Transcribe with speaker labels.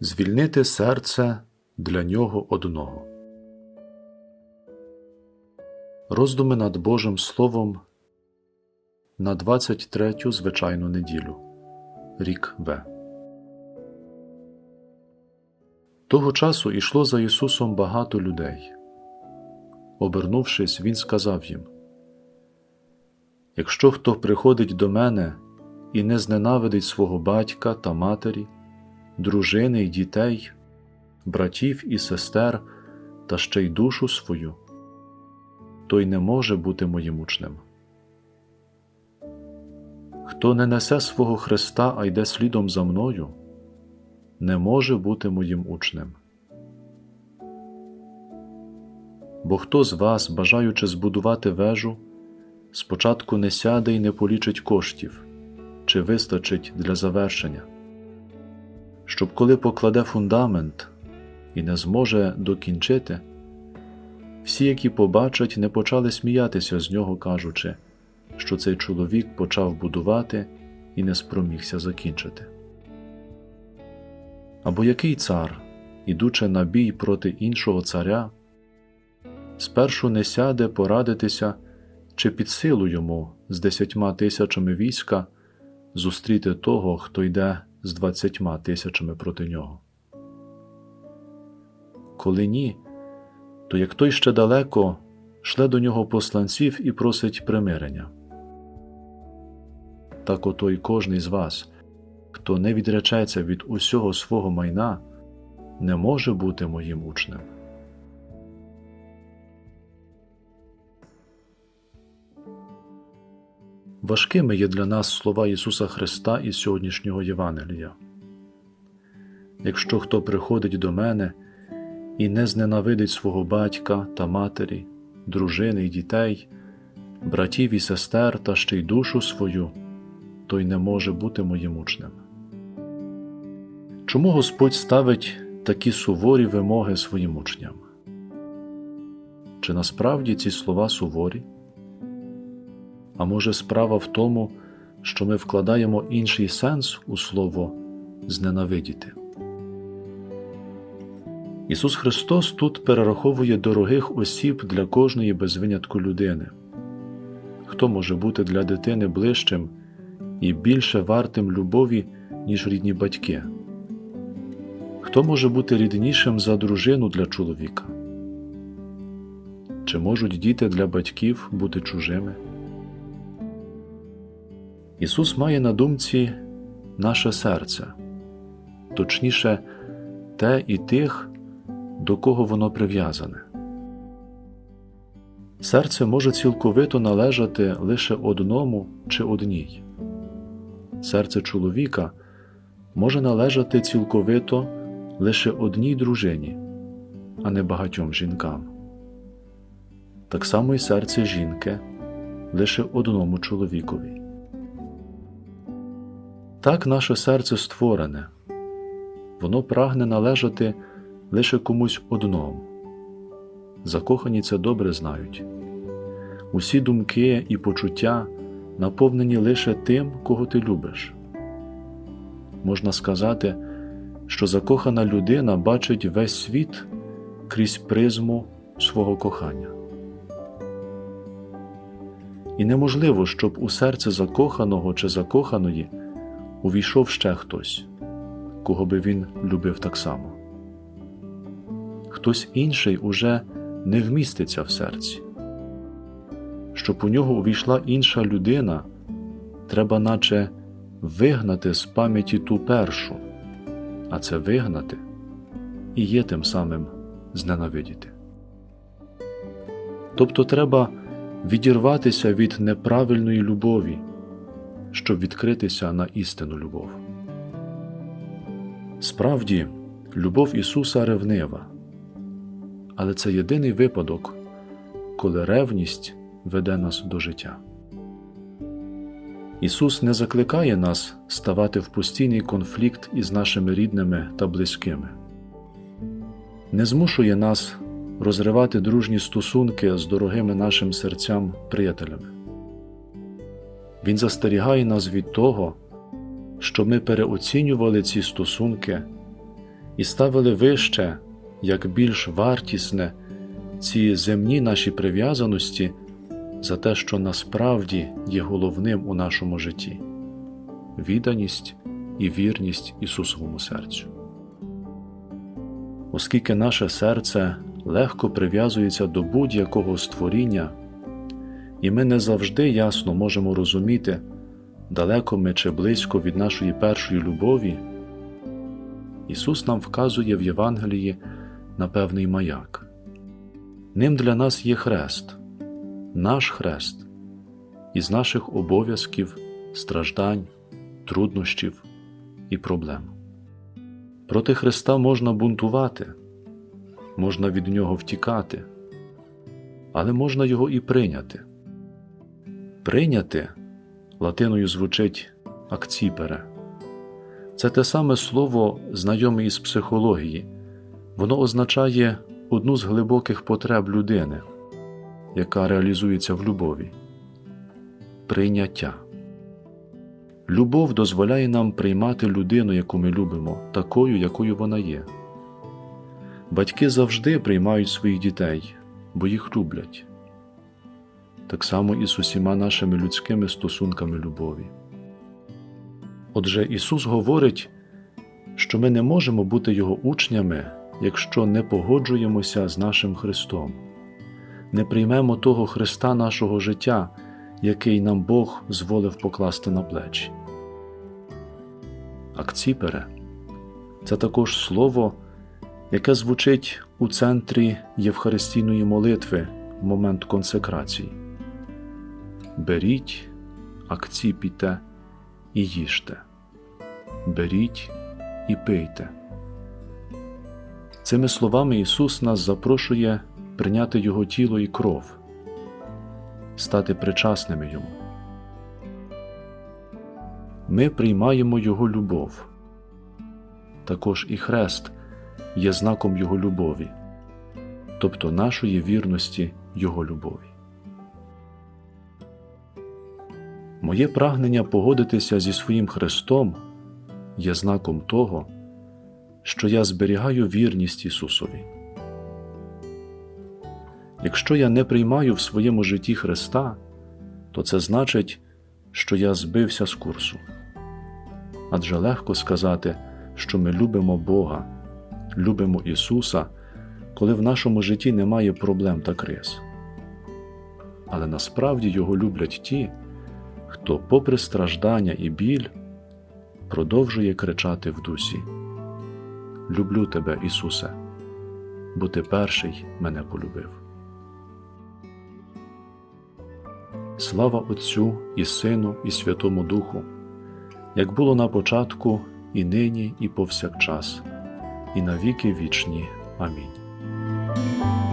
Speaker 1: звільнити серце для нього одного. Роздуми над Божим Словом на 23 звичайну неділю. Рік В. Того часу йшло за Ісусом багато людей. Обернувшись, Він сказав їм: Якщо хто приходить до мене і не зненавидить свого батька та матері, дружини й дітей, братів і сестер та ще й душу свою, той не може бути моїм учнем. Хто не несе свого Христа, а йде слідом за мною, не може бути моїм учнем. Бо хто з вас, бажаючи збудувати вежу, спочатку не сяде і не полічить коштів, чи вистачить для завершення, щоб коли покладе фундамент і не зможе докінчити, всі, які побачать, не почали сміятися з нього, кажучи, що цей чоловік почав будувати і не спромігся закінчити. Або який цар, ідучи на бій проти іншого царя, спершу не сяде порадитися, чи під силу йому з десятьма тисячами війська зустріти того, хто йде з двадцятьма тисячами проти нього. Коли ні, то як той ще далеко шле до нього посланців і просить примирення. Так ото й кожний з вас, хто не відречеться від усього свого майна, не може бути моїм учнем. Важкими є для нас слова Ісуса Христа із сьогоднішнього Євангелія. Якщо хто приходить до мене і не зненавидить свого батька та матері, дружини й дітей, братів і сестер та ще й душу свою, той не може бути моїм учнем. Чому Господь ставить такі суворі вимоги своїм учням? Чи насправді ці слова суворі? А може, справа в тому, що ми вкладаємо інший сенс у слово зненавидіти? Ісус Христос тут перераховує дорогих осіб для кожної без винятку людини. Хто може бути для дитини ближчим і більше вартим любові, ніж рідні батьки? Хто може бути ріднішим за дружину для чоловіка? Чи можуть діти для батьків бути чужими? Ісус має на думці наше серце, точніше, те і тих, до кого воно прив'язане. Серце може цілковито належати лише одному чи одній. Серце чоловіка може належати цілковито лише одній дружині, а не багатьом жінкам. Так само й серце жінки лише одному чоловікові. Так наше серце створене, воно прагне належати лише комусь одному. Закохані це добре знають. Усі думки і почуття наповнені лише тим, кого ти любиш. Можна сказати, що закохана людина бачить весь світ крізь призму свого кохання. І неможливо, щоб у серце закоханого чи закоханої увійшов ще хтось, кого би він любив так само. Хтось інший уже не вміститься в серці. Щоб у нього увійшла інша людина, треба наче вигнати з пам'яті ту першу, а це вигнати і є тим самим зненавидіти. Тобто треба відірватися від неправильної любові, щоб відкритися на істинну любов. Справді, любов Ісуса ревнива, але це єдиний випадок, коли ревність веде нас до життя. Ісус не закликає нас ставати в постійний конфлікт із нашими рідними та близькими, не змушує нас розривати дружні стосунки з дорогими нашим серцям приятелями. Він застерігає нас від того, що ми переоцінювали ці стосунки і ставили вище, як більш вартісне ці земні наші прив'язаності за те, що насправді є головним у нашому житті відданість і вірність Ісусовому серцю. Оскільки наше серце легко прив'язується до будь-якого створіння, і ми не завжди ясно можемо розуміти, далеко ми чи близько від нашої першої любові, Ісус нам вказує в Євангелії на певний маяк. Ним для нас є хрест, наш хрест, із наших обов'язків, страждань, труднощів і проблем. Проти Христа можна бунтувати, можна від Нього втікати, але можна його і прийняти. Прийняти латиною звучить акціпере. Це те саме слово, знайоме із психології, воно означає одну з глибоких потреб людини, яка реалізується в любові прийняття. Любов дозволяє нам приймати людину, яку ми любимо, такою, якою вона є. Батьки завжди приймають своїх дітей, бо їх люблять. Так само і з усіма нашими людськими стосунками любові. Отже, Ісус говорить, що ми не можемо бути Його учнями, якщо не погоджуємося з нашим Христом, не приймемо того Христа нашого життя, який нам Бог зволив покласти на плечі. Акціпере це також слово, яке звучить у центрі Євхаристійної молитви в момент консекрації. Беріть, акціпіте і їжте, беріть і пийте. Цими словами Ісус нас запрошує прийняти Його тіло і кров, стати причасними Йому. Ми приймаємо Його любов. Також і хрест є знаком Його любові, тобто нашої вірності Його любові. Моє прагнення погодитися зі своїм Христом є знаком того, що я зберігаю вірність Ісусові. Якщо я не приймаю в своєму житті Христа, то це значить, що я збився з курсу. Адже легко сказати, що ми любимо Бога, любимо Ісуса, коли в нашому житті немає проблем та криз. Але насправді Його люблять ті, хто, попри страждання і біль, продовжує кричати в дусі: Люблю тебе, Ісусе, бо Ти перший мене полюбив. Слава Отцю і Сину, і Святому Духу, як було на початку, і нині, і повсякчас, і на віки вічні. Амінь.